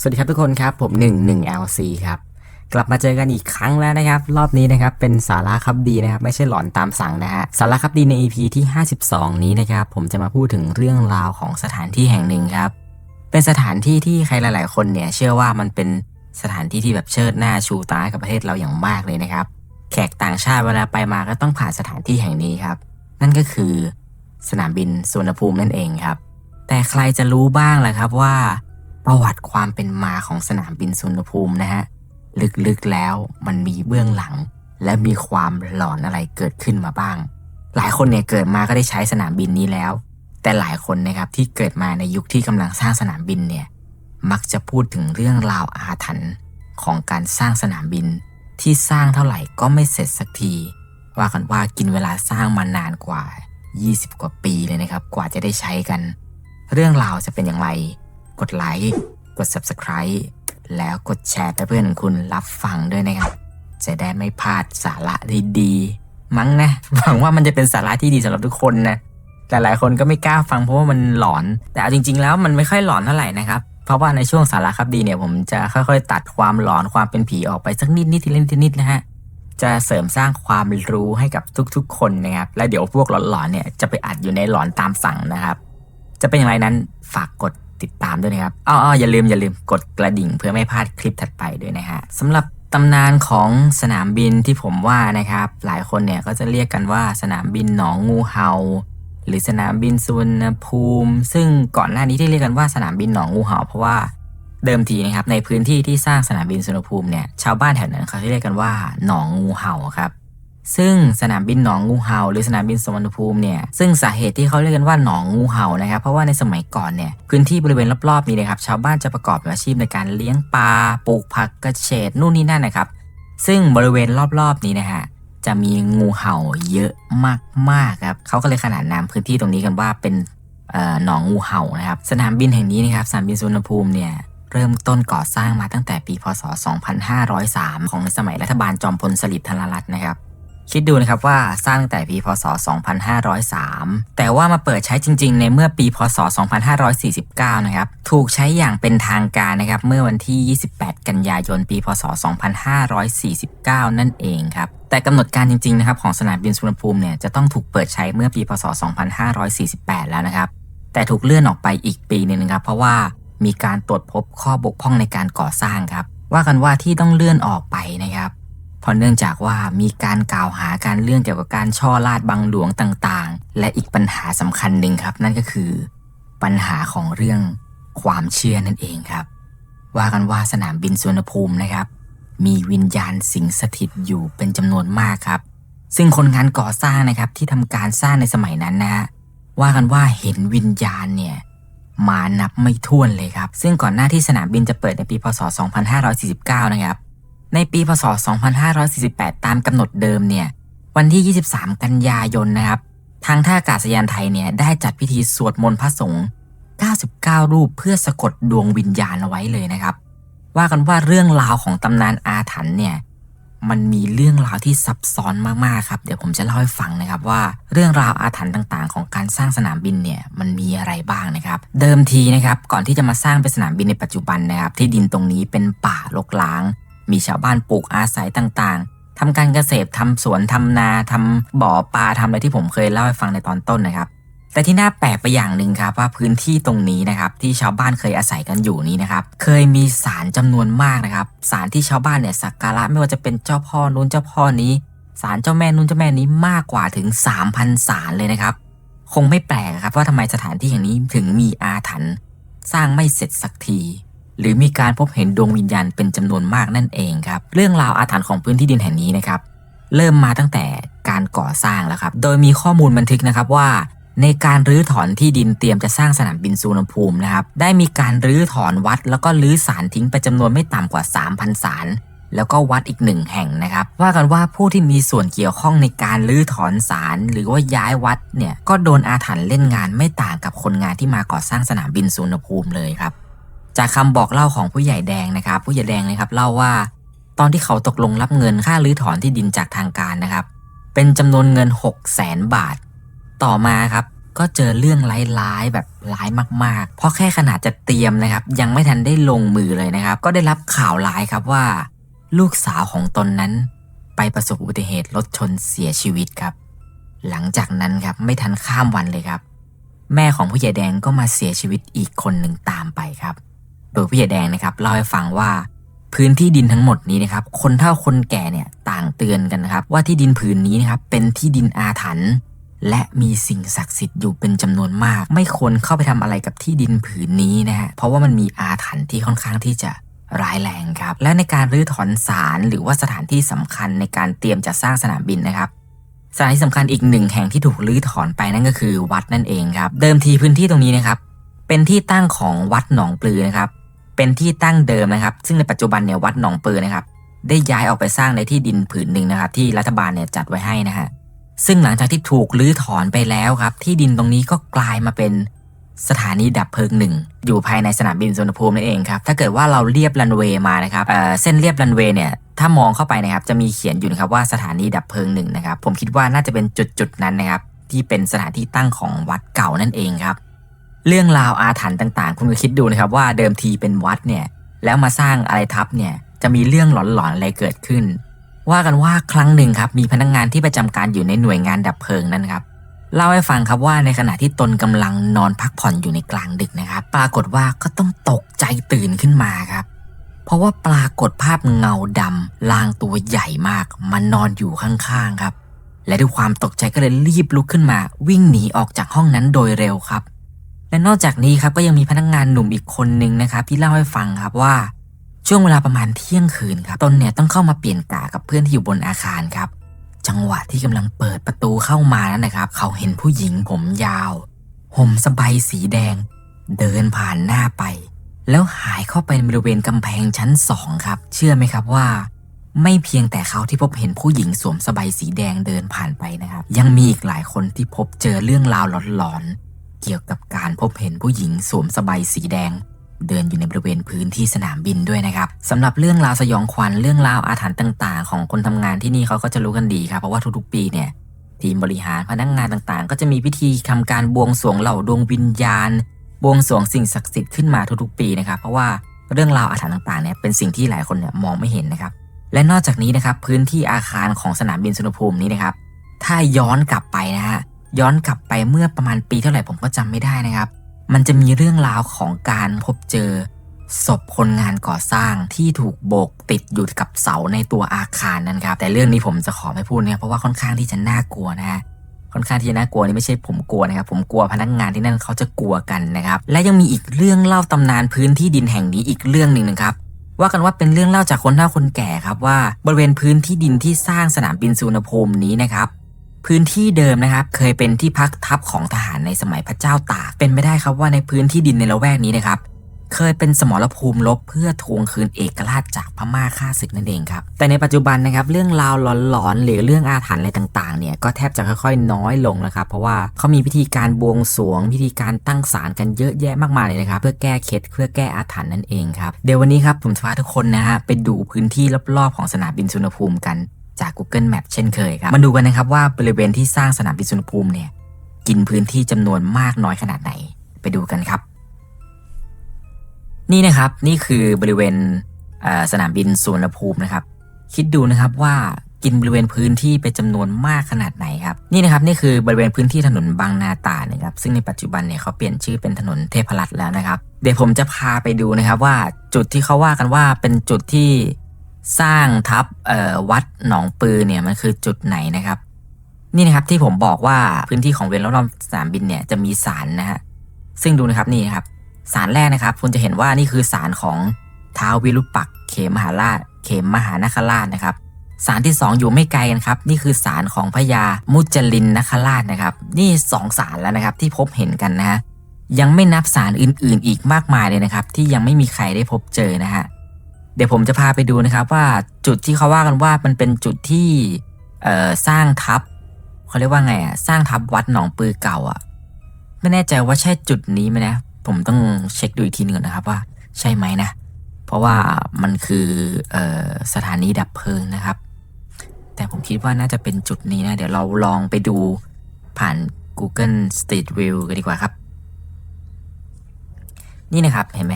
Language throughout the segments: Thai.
สวัสดีครับทุกคนครับ ผม1 1 LC ครับกลับมาเจอกันอีกครั้งแล้วนะครับ รอบนี้นะครับเป็นสาระครับดีนะครับ ไม่ใช่หลอนตามสั่งนะฮะสาระครับดีใน EP ที่ 52 นี้นะครับ ผมจะมาพูดถึงเรื่องราวของสถานที่แห่งหนึ่งครับ เป็นสถานที่ที่ใครหลาย ๆ คนเนี่ยเชื่อว่ามันเป็นสถานที่ที่แบบเชิดหน้าชูตาให้กับประเทศเราอย่างมากเลยนะครับ แขกต่างชาติเวลาไปมาก็ต้องผ่านสถานที่แห่งนี้ครับ นั่นก็คือสนามบินสุวรรณภูมินั่นเองครับ แต่ใครจะรู้บ้างล่ะครับว่า ประวัติความเป็นมาของสนามบินสุวรรณภูมินะฮะ ลึกๆแล้วมันมีเบื้องหลัง และมีความหลอนอะไรเกิดขึ้นมาบ้าง หลายคนเนี่ยเกิดมาก็ได้ใช้สนามบินนี้แล้ว แต่หลายคนนะครับที่เกิดมาในยุคที่กำลังสร้างสนามบินเนี่ยมักจะพูดถึงเรื่องราวอาถรรพ์ของการสร้างสนามบิน ที่สร้างเท่าไหร่ก็ไม่เสร็จสักที ว่ากันว่ากินเวลาสร้างมานานกว่า 20 กว่าปีเลยนะครับ กว่าจะได้ใช้กัน เรื่องราวจะเป็นอย่างไร กดไลค์กด Subscribe แล้วกดแชร์ให้เพื่อนของคุณรับฟังด้วยนะครับ จะได้ไม่พลาดสาระดีๆมั้งนะหวังว่ามันจะเป็นสาระที่ดีสำหรับทุกคนนะแต่หลายคนก็ไม่กล้าฟังเพราะว่ามันหลอน แต่เอาจริง ๆ แล้วมันไม่ค่อยหลอนเท่าไหร่นะครับเพราะว่าในช่วงสาระครับดีเนี่ยผมจะค่อยๆ ตัดความหลอนความเป็นผีออกไปสักนิดนิดทีละนิดทีนิดนะฮะจะเสริมสร้างความรู้ให้กับทุกๆ คนนะครับและเดี๋ยวพวกหลอนๆเนี่ยจะไปอัดอยู่ในหลอนตามสั่งนะครับ จะเป็นอย่างไรนั้นฝากกด ติดตามด้วยนะครับอ้ออย่าลืมอย่าลืมกดกระดิ่งเพื่อไม่พลาดคลิปถัดไปด้วยนะฮะสำหรับตำนานของสนามบินที่ผมว่านะครับ หลายคนเนี่ยก็จะเรียกกันว่าสนามบินหนองงูเห่าหรือสนามบินสุวรรณภูมิ ซึ่งก่อนหน้านี้ที่เรียกกันว่าสนามบินหนองงูเห่าเพราะว่าเดิมทีนะครับในพื้นที่ที่สร้างสนามบินสุวรรณภูมิเนี่ยชาวบ้านแถวนั้นเขาเรียกกันว่าหนองงูเห่าครับ ซึ่งสนามบินหนองงูเห่าหรือสนามบินสุวรรณภูมิเนี่ยซึ่งสาเหตุที่เขาเรียกกันว่าหนองงูเห่านะครับ เพราะว่าในสมัยก่อนเนี่ยพื้นที่บริเวณรอบๆนี้นะครับชาวบ้านจะประกอบอาชีพในการเลี้ยงปลาปลูกผักกระเฉดนู่นนี่นั่นนะครับ ซึ่งบริเวณรอบๆนี้นะฮะจะมีงูเห่าเยอะมากๆครับเขาก็เลยขนานนามพื้นที่ตรงนี้กันว่าเป็นหนองงูเห่านะครับสนามบินแห่งนี้นะครับสนามบินสุวรรณภูมิเนี่ยเริ่มต้นก่อสร้างมาตั้งแต่ปี พศ 2503 ของในสมัยรัฐบาลจอมพลสฤษดิ์ธนรัตน์นะครับ คิดดูนะครับว่าสร้างตั้งแต่ปีพศ 2503 แต่ว่ามาเปิดใช้จริง ๆ ในเมื่อปีพศ 2549 นะครับ ถูกใช้อย่างเป็นทางการนะครับ เมื่อวันที่ 28 กันยายน ปี พศ 2549 นั่นเองครับ แต่กำหนดการจริง ๆ นะครับ ของสนามบินสุวรรณภูมิเนี่ยจะต้องถูกเปิดใช้เมื่อปี พศ 2548 แล้วนะครับ แต่ถูกเลื่อนออกไปอีกปีนึงนะครับ เพราะว่ามีการตรวจพบข้อบกพร่องในการก่อสร้างครับ ว่ากันว่าที่ต้องเลื่อนออกไปนะครับ เพราะเนื่องจากว่ามีการกล่าวหาการเรื่องเกี่ยวกับการช่อลาดบังหลวงต่างๆ และอีกปัญหาสำคัญหนึ่งครับ นั่นก็คือปัญหาของเรื่องความเชื่อนั่นเองครับ ว่ากันว่าสนามบินสุวรรณภูมินะครับ มีวิญญาณสิงสถิตอยู่เป็นจำนวนมากครับ ซึ่งคนงานก่อสร้างนะครับที่ทำการสร้างในสมัยนั้นนะฮะว่ากันว่าเห็นวิญญาณเนี่ยมานับไม่ถ้วนเลยครับ ซึ่งก่อนหน้าที่สนามบินจะเปิดในปีพศ 2549 นะครับ ในปีพศ 2548 ตามกำหนดเดิมเนี่ยวันที่ 23 กันยายนนะครับ ทางท่าอากาศยานไทยเนี่ยได้จัดพิธีสวดมนต์พระสงฆ์ 99 รูปเพื่อสะกดดวงวิญญาณเอาไว้เลยนะครับ ว่ากันว่าเรื่องราวของตำนานอาถรรพ์เนี่ยมันมีเรื่องราวที่ซับซ้อนมากๆครับ เดี๋ยวผมจะเล่าให้ฟังนะครับว่าเรื่องราวอาถรรพ์ต่างๆ ของการสร้างสนามบินเนี่ยมันมีอะไรบ้างนะครับ เดิมทีนะครับก่อนที่จะมาสร้างเป็นสนามบินในปัจจุบันนะครับ ที่ดินตรงนี้เป็นป่ารกร้าง มีชาวบ้านปลูกอาศัยต่างๆทำการเกษตรทำสวนทำนาทำบ่อปลาทำอะไรที่ผมเคยเล่าให้ฟังในตอนต้นนะครับ แต่ที่น่าแปลกไปอย่างหนึ่งครับว่าพื้นที่ตรงนี้นะครับ ที่ชาวบ้านเคยอาศัยกันอยู่นี้นะครับ เคยมีศาลจำนวนมากนะครับศาลที่ชาวบ้านเนี่ยสักการะไม่ว่าจะเป็นเจ้าพ่อนู้นเจ้าพ่อนี้ศาลเจ้าแม่นู้นเจ้าแม่นี้มากกว่าถึง 3,000ศาลเลยนะครับ คงไม่แปลกครับว่าทำไมสถานที่แห่างนี้ถึงมีอาถรรพ์สร้างไม่เสร็จสักที หรือมีการพบเห็นดวงวิญญาณเป็นจำนวนมากนั่นเองครับเรื่องราวอาถรรพ์ของพื้นที่ดินแห่งนี้นะครับเริ่มมาตั้งแต่การก่อสร้างแล้วครับ โดยมีข้อมูลบันทึกนะครับว่า ในการรื้อถอนที่ดินเตรียมจะสร้างสนามบินสุวรรณภูมินะครับ ได้มีการรื้อถอนวัด แล้วก็รื้อศาลทิ้งไปจำนวนไม่ต่ำกว่า 3,000ศาลแล้วก็วัดอีกหนึ่งแห่งนะครับ ว่ากันว่าผู้ที่มีส่วนเกี่ยวข้องในการรื้อถอนศาลหรือว่าย้ายวัดเนี่ยก็โดนอาถรรพ์เล่นงานไม่ต่างกับคนงานที่มาก่อสร้างสนามบินสุวรรณภูมิเลยครับ จากคำบอกเล่าของผู้ใหญ่แดงนะครับ ผู้ใหญ่แดงนะครับเล่าว่า ตอนที่เขาตกลงรับเงินค่ารื้อถอนที่ดินจากทางการนะครับ เป็นจำนวนเงิน 6 0 0แสนบาท ต่อมาครับก็เจอเรื่องร้ายๆแบบร้ายมากๆ เพราะแค่ขนาดจะเตรียมนะครับ ยังไม่ทันได้ลงมือเลยนะครับ ก็ได้รับข่าวร้ายครับว่า ลูกสาวของตนนั้น ไปประสบอุบัติเหตุรถชนเสียชีวิตครับ หลังจากนั้นครับไม่ทันข้ามวันเลยครับ แม่ของผู้ใหญ่แดงก็มาเสียชีวิตอีกคนหนึ่งตามไปครับ ดยผู้ใหญ่แดงนะครับเล่าให้ฟังว่าพื้นที่ดินทั้งหมดนี้นะครับ คนเฒ่าคนแก่เนี่ยต่างเตือนกันนะครับ ว่าที่ดินผืนนี้นะครับเป็นที่ดินอาถรรพ์และมีสิ่งศักดิ์สิทธิ์อยู่เป็นจำนวนมาก ไม่ควรเข้าไปทำอะไรกับที่ดินผืนนี้นะฮะเพราะว่ามันมีอาถรรพ์ที่ค่อนข้างที่จะร้ายแรงครับ และในการรื้อถอนศาลหรือว่าสถานที่สำคัญในการเตรียมจะสร้างสนามบินนะครับสถานที่สำคัญอีกหนึ่งแห่งที่ถูกรื้อถอนไปนั่นก็คือวัดนั่นเองครับ เดิมทีพื้นที่ตรงนี้นะครับ เป็นที่ตั้งของวัดหนองปลือนะครับ เป็นที่ตั้งเดิมนะครับ ซึ่งในปัจจุบันเนี่ยวัดหนองปือนะครับ ได้ย้ายออกไปสร้างในที่ดินผืนหนึ่งนะครับ ที่รัฐบาลเนี่ยจัดไว้ให้นะฮะซึ่งหลังจากที่ถูกรื้อถอนไปแล้วครับ ที่ดินตรงนี้ก็กลายมาเป็นสถานีดับเพลิงหนึ่งอยู่ภายในสนามบินสุวรรณภูมินั่นเองครับ ถ้าเกิดว่าเราเรียบรันเวย์มานะครับเเส้นเรียบรันเวย์เนี่ยถ้ามองเข้าไปนะครับจะมีเขียนอยู่นะครับว่าสถานีดับเพลิงหนึ่งนะครับ ผมคิดว่าน่าจะเป็นจุดจุดๆนั้นนะครับ ที่เป็นสถานที่ตั้งของวัดเก่านั่นเองครับ เรื่องราวอาถรรพ์ต่างๆ คุณก็คิดดูนะครับว่าเดิมทีเป็นวัดเนี่ยแล้วมาสร้างอะไรทับเนี่ยจะมีเรื่องหลอนๆอะไรเกิดขึ้น ว่ากันว่าครั้งหนึ่งครับมีพนักงานที่ประจำการอยู่ในหน่วยงานดับเพลิงนั้นครับเล่าให้ฟังครับว่าในขณะที่ตนกำลังนอนพักผ่อนอยู่ในกลางดึกนะครับ ปรากฏว่าก็ต้องตกใจตื่นขึ้นมาครับ เพราะว่าปรากฏภาพเงาดำลางตัวใหญ่มากมันนอนอยู่ข้างๆครับ และด้วยความตกใจก็เลยรีบลุกขึ้นมา วิ่งหนีออกจากห้องนั้นโดยเร็วครับ และนอกจากนี้ครับก็ยังมีพนักงานหนุ่มอีกคนนึงนะครับ ที่เล่าให้ฟังครับว่า ช่วงเวลาประมาณเที่ยงคืนครับตนเนี่ยต้องเข้ามาเปลี่ยนกะกับเพื่อนที่อยู่บนอาคารครับ จังหวะที่กำลังเปิดประตูเข้ามานั้นนะครับ เขาเห็นผู้หญิงผมยาวห่มสบายสีแดง เดินผ่านหน้าไป แล้วหายเข้าไปในบริเวณกำแพงชั้นสองครับ เชื่อไหมครับว่า ไม่เพียงแต่เขาที่พบเห็นผู้หญิงสวมสบายสีแดงเดินผ่านไปนะครับ ยังมีอีกหลายคนที่พบเจอเรื่องราวหลอนๆ เกี่ยวกับการพบเห็นผู้หญิงสวมสบายสีแดง เดินอยู่ในบริเวณพื้นที่สนามบินด้วยนะครับสำหรับเรื่องราวสยองขวัญเรื่องราวอาถรรพ์ต่าง ๆ ของคนทำงานที่นี่เขาก็จะรู้กันดีครับเพราะว่าทุกๆ ปีเนี่ยทีมบริหารพนักงานต่างๆ ก็จะมีพิธีทำการบวงสรวงเหล่าดวงวิญญาณ บวงสรวงสิ่งศักดิ์สิทธิ์ขึ้นมาทุกๆ ปีนะครับเพราะว่าเรื่องราวอาถรรพ์ต่างๆเนี่ยเป็นสิ่งที่หลายคนเนี่ยมองไม่เห็นนะครับ และนอกจากนี้นะครับพื้นที่อาคารของสนามบินสุวรรณภูมินี้นะครับ ถ้าย้อนกลับไปนะฮะ ย้อนกลับไปเมื่อประมาณปีเท่าไหร่ผมก็จำไม่ได้นะครับ มันจะมีเรื่องราวของการพบเจอศพคนงานก่อสร้างที่ถูกโบกติดอยู่กับเสาในตัวอาคารนั้นครับ แต่เรื่องนี้ผมจะขอไม่พูดนะครับเพราะว่าค่อนข้างที่จะน่ากลัวนะฮะค่อนข้างที่จะน่ากลัวนี่ไม่ใช่ผมกลัวนะครับ ผมกลัวพนักงานที่นั่นเขาจะกลัวกันนะครับ และยังมีอีกเรื่องเล่าตำนานพื้นที่ดินแห่งนี้อีกเรื่องหนึ่งนะครับว่ากันว่าเป็นเรื่องเล่าจากคนเฒ่าคนแก่ครับว่าบริเวณพื้นที่ดินที่สร้างสนามบินสุวรรณภูมินี้นะครับ พื้นที่เดิมนะครับเคยเป็นที่พักทัพของทหารในสมัยพระเจ้าตาก เป็นไม่ได้ครับว่าในพื้นที่ดินในละแวกนี้นะครับ เคยเป็นสมรภูมิรบเพื่อทวงคืนเอกราชจากพม่าฆ่าศึกนั่นเองครับ แต่ในปัจจุบันนะครับเรื่องราวหลอนๆหรือเรื่องอาถรรพ์อะไรต่างๆเนี่ยก็แทบจะค่อยๆ น้อยลงแล้วครับเพราะว่าเขามีพิธีการบวงสรวงพิธีการตั้งศาลกันเยอะแยะมากมายเลยนะครับเพื่อแก้เคล็ดเพื่อแก้อาถรรพ์นั่นเองครับเดี๋ยววันนี้ครับผมจะพาทุกคนนะฮะไปดูพื้นที่รอบๆของสนามบินสุวรรภูมิกัน จาก Google Map เช่นเคยครับ มาดูกันนะครับว่าบริเวณที่สร้างสนามบินสุวรรณภูมิเนี่ยกินพื้นที่จำนวนมากน้อยขนาดไหนไปดูกันครับ นี่นะครับนี่คือบริเวณสนามบินสุวรรณภูมินะครับ คิดดูนะครับว่ากินบริเวณพื้นที่เป็นจำนวนมากขนาดไหนครับนี่นะครับนี่คือบริเวณพื้นที่ถนนบางนาตาดนะครับซึ่งในปัจจุบันเนี่ยเขาเปลี่ยนชื่อเป็นถนนเทพรัตน์แล้วนะครับ เดี๋ยวผมจะพาไปดูนะครับว่าจุดที่เขาว่ากันว่าเป็นจุดที่ สร้างทับวัดหนองปือเนี่ยมันคือจุดไหนนะครับ นี่นะครับที่ผมบอกว่าพื้นที่ของเวรรอบๆสนามบินเนี่ยจะมีศาลนะฮะซึ่งดูนะครับนี่นะครับสารแรกนะครับ คุณจะเห็นว่านี่คือสารของท้าววิรุปักเขมหาราช เขมมหานาคราชนะครับสารที่สองอยู่ไม่ไกลกันครับ นี่คือสารของพญามุจลินนคราชนะครับ นี่สองสารแล้วนะครับที่พบเห็นกันนะฮะยังไม่นับสารอื่นๆ อีกมากมายเลยนะครับ ที่ยังไม่มีใครได้พบเจอนะฮะ เดี๋ยวผมจะพาไปดูนะครับว่าจุดที่เขาว่ากันว่ามันเป็นจุดที่สร้างทับเขาเรียกว่าไงอะสร้างทับวัดหนองปือเก่าอะ ไม่แน่ใจว่าใช่จุดนี้ไหมนะ ผมต้องเช็คดูอีกทีหนึ่งนะครับว่าใช่ไหมนะ เพราะว่ามันคือออสถานีดับเพลิงนะครับ แต่ผมคิดว่าน่าจะเป็นจุดนี้นะ เดี๋ยวเราลองไปดูผ่าน Google Street View กันดีกว่าครับ นี่นะครับเห็นไหม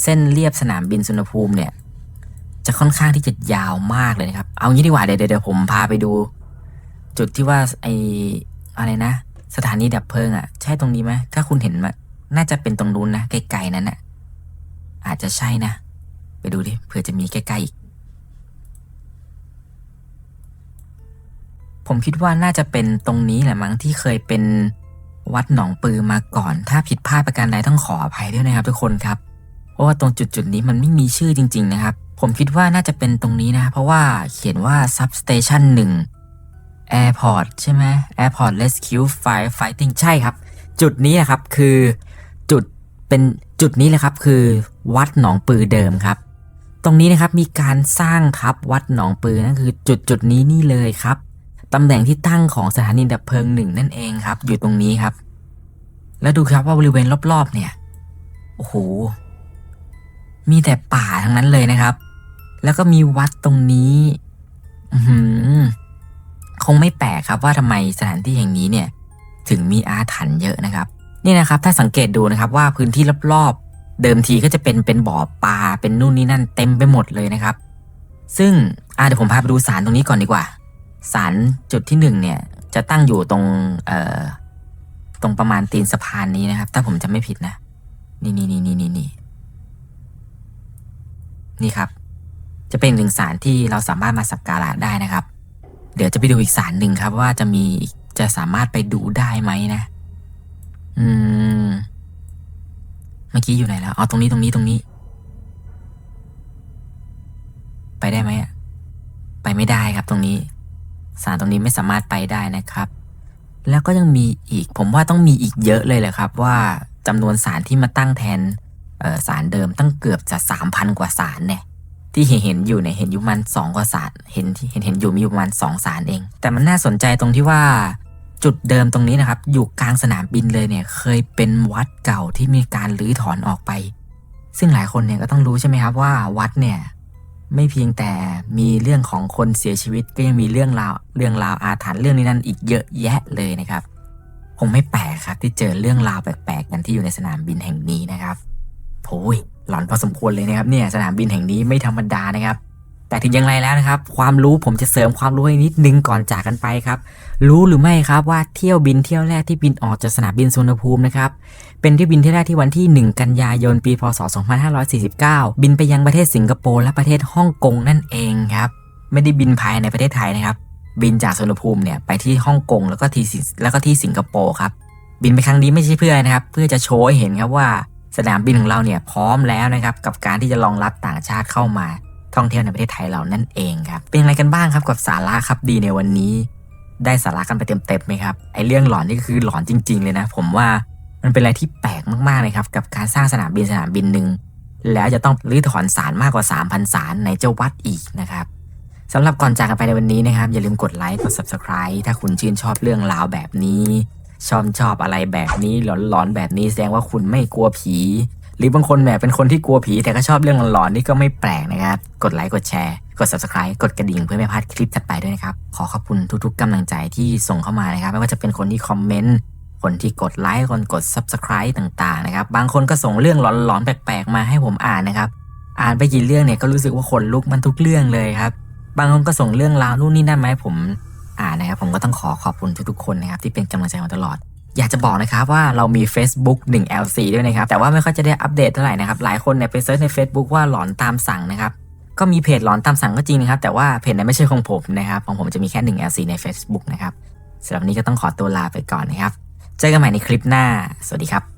เส้นเรียบสนามบินสุนภูมิเนี่ย จะค่อนข้างที่จะยาวมากเลยนะครับ เอางี้ดีกว่าเดี๋ยวเดี๋ยวผมพาไปดู จุดที่ว่าไออะไรนะ สถานีดับเพลิงอะ ใช่ตรงนี้ไหมถ้าคุณเห็นมาน่าจะเป็นตรงนู้นนะไกลๆนั้นน่ะ อาจจะใช่นะ ไปดูดิเผื่อจะมีใกล้ๆอีก ผมคิดว่าน่าจะเป็นตรงนี้แหละมั้งที่เคยเป็นวัดหนองปือมาก่อน ถ้าผิดพลาดประการใดต้องขออภัยด้วยนะครับทุกคนครับ เพราะว่าตรงจุดจุดๆนี้มันไม่มีชื่อจริง ๆ นะครับ ผมคิดว่าน่าจะเป็นตรงนี้นะ เพราะว่าเขียนว่า substation 1 airport ใช่ไหม airport rescue fire fighting ใช่ครับ จุดนี้นะครับคือจุดเป็นจุดนี้แหละครับคือวัดหนองปือเดิมครับ ตรงนี้นะครับมีการสร้างทับวัดหนองปือนั่นคือจุดจุดนี้นี่เลยครับตำแหน่งที่ตั้งของสถานีดับเพลิงหนึ่งนั่นเองครับ อยู่ตรงนี้ครับ แล้วดูครับว่าบริเวณรอบๆเนี่ย โอ้โห มีแต่ป่าทั้งนั้นเลยนะครับ แล้วก็มีวัดตรงนี้หืคงไม่แปลกครับว่าทำไมสถานที่แห่งนี้เนี่ย ถึงมีอาถรรพ์เยอะนะครับ นี่นะครับ ถ้าสังเกตดูนะครับ ว่าพื้นที่รอบๆ เดิมทีก็จะเป็นเป็นบ่อปลาเป็นนู่นนี่นั่นเต็มไปหมดเลยนะครับ ซึ่งอ่าเดี๋ยวผมพาไปดูสารตรงนี้ก่อนดีกว่าสารจุดที่หนึ่งเนี่ย จะตั้งอยู่ตรงเอ่อตรงประมาณตีนสะพานนี้นะครับ ถ้าผมจำไม่ผิดนะ นี่นี่นี่นี่นี่ นี่ครับ จะเป็นหนึ่งสารที่เราสามารถมาสักการะได้นะครับ เดี๋ยวจะไปดูอีกสารหนึ่งครับ ว่าจะมีจะสามารถไปดูได้ไหมนะ อืม เมื่อกี้อยู่ไหนแล้วเอาตรงนี้ตรงนี้ตรงนี้ ไปได้ไหมอะไปไม่ได้ครับตรงนี้สารตรงนี้ไม่สามารถไปได้นะครับ แล้วก็ยังมีอีก ผมว่าต้องมีอีกเยอะเลยแหละครับ ว่าจำนวนสารที่มาตั้งแทน สารเดิมตั้งเกือบจะสามพันกว่าสารเนี่ยที่เห็นอยู่เนี่ยเห็นอยู่มันสองกว่าสารเห็นที่เห็นเห็นอยู่มีอยู่ประมาณสองสารเอง แต่มันน่าสนใจตรงที่ว่าจุดเดิมตรงนี้นะครับ อยู่กลางสนามบินเลยเนี่ย เคยเป็นวัดเก่าที่มีการรื้อถอนออกไป ซึ่งหลายคนเนี่ยก็ต้องรู้ใช่ไหมครับว่าวัดเนี่ยไม่เพียงแต่มีเรื่องของคนเสียชีวิตก็ยังมีเรื่องราวเรื่องราวอาถรรพ์เรื่องนี้นั่นอีกเยอะแยะเลยนะครับ คงไม่แปลกครับที่เจอเรื่องราวแปลกๆกันที่อยู่ในสนามบินแห่งนี้นะครับ โอ้ยหลอนพอสมควรเลยนะครับเนี่ยสนามบินแห่งนี้ไม่ธรรมดานะครับ แต่ถึงอย่างไรแล้วนะครับ ความรู้ผมจะเสริมความรู้ให้นิดนึงก่อนจากกันไปครับ รู้หรือไม่ครับว่าเที่ยวบินเที่ยวแรกที่บินออกจากสนามบินสุวรรณภูมินะครับเป็นเที่ยวบินเที่ยวแรกที่วันที่ 1 กันยายนปีพศ 2549 บินไปยังประเทศสิงคโปร์และประเทศฮ่องกงนั่นเองครับไม่ได้บินภายในประเทศไทยนะครับ บินจากสุวรรณภูมิเนี่ยไปที่ฮ่องกงแล้วก็ที่แล้วก็ที่สิงคโปร์ครับบินไปครั้งนี้ไม่ใช่เพื่อนะครับ เพื่อจะโชว์ให้เห็นครับว่า สนามบินของเราเนี่ยพร้อมแล้วนะครับกับการที่จะรองรับต่างชาติเข้ามาท่องเที่ยวในประเทศไทยเรานั่นเองครับเป็นยังไงกันบ้างครับกับสาระครับดีในวันนี้ ได้สาระกันไปเต็มๆไหมครับไอเรื่องหลอนนี่คือหลอนจริง ๆ เลยนะ ผมว่ามันเป็นอะไรที่แปลกมากๆเลยครับกับการสร้างสนามบินสนามบินหนึ่งแล้วจะต้องรื้อถอนสารมากกว่า 3,000 สารในเจ้าวัดอีกนะครับสำหรับก่อนจากกันไปในวันนี้นะครับ อย่าลืมกดไลค์กด subscribe ถ้าคุณชื่นชอบเรื่องราวแบบนี้ ชอบชอบอะไรแบบนี้หลอนๆแบบนี้แสดงว่าคุณไม่กลัวผี หรือบางคนแบบเป็นคนที่กลัวผีแต่ก็ชอบเรื่องหลอนๆนี่ก็ไม่แปลกนะครับ กดไลค์กดแชร์กด subscribe กดกระดิ่งเพื่อไม่พลาดคลิปถัดไปด้วยนะครับ ขอขอบคุณทุกๆกำลังใจที่ส่งเข้ามานะครับ ไม่ว่าจะเป็นคนที่คอมเมนต์คนที่กดไลค์คนกด subscribe ต่างๆนะครับ บางคนก็ส่งเรื่องหลอนๆแปลกๆมาให้ผมอ่านนะครับ อ่านไปกี่เรื่องเนี่ยก็รู้สึกว่าขนลุกมันทุกเรื่องเลยครับ บางคนก็ส่งเรื่องราวนู่นนี่นั่นมาให้ผม อ่านนะครับ ผมก็ต้องขอขอบคุณทุกๆคนนะครับที่เป็นกำลังใจมาตลอด อยากจะบอกนะครับว่าเรามี Facebook 1 LC ด้วยนะครับ แต่ว่าไม่ค่อยจะได้อัปเดตเท่าไหร่นะครับ หลายคนเนี่ยไปเซิร์ชใน Facebook ว่าหลอนตามสั่งนะครับก็มีเพจหลอนตามสั่งก็จริงนะครับ แต่ว่าเพจนั้นไม่ใช่ของผมนะครับของผมจะมีแค่1 LC ใน Facebook นะครับสำหรับวันนี้ก็ต้องขอตัวลาไปก่อนนะครับ เจอกันใหม่ในคลิปหน้า สวัสดีครับ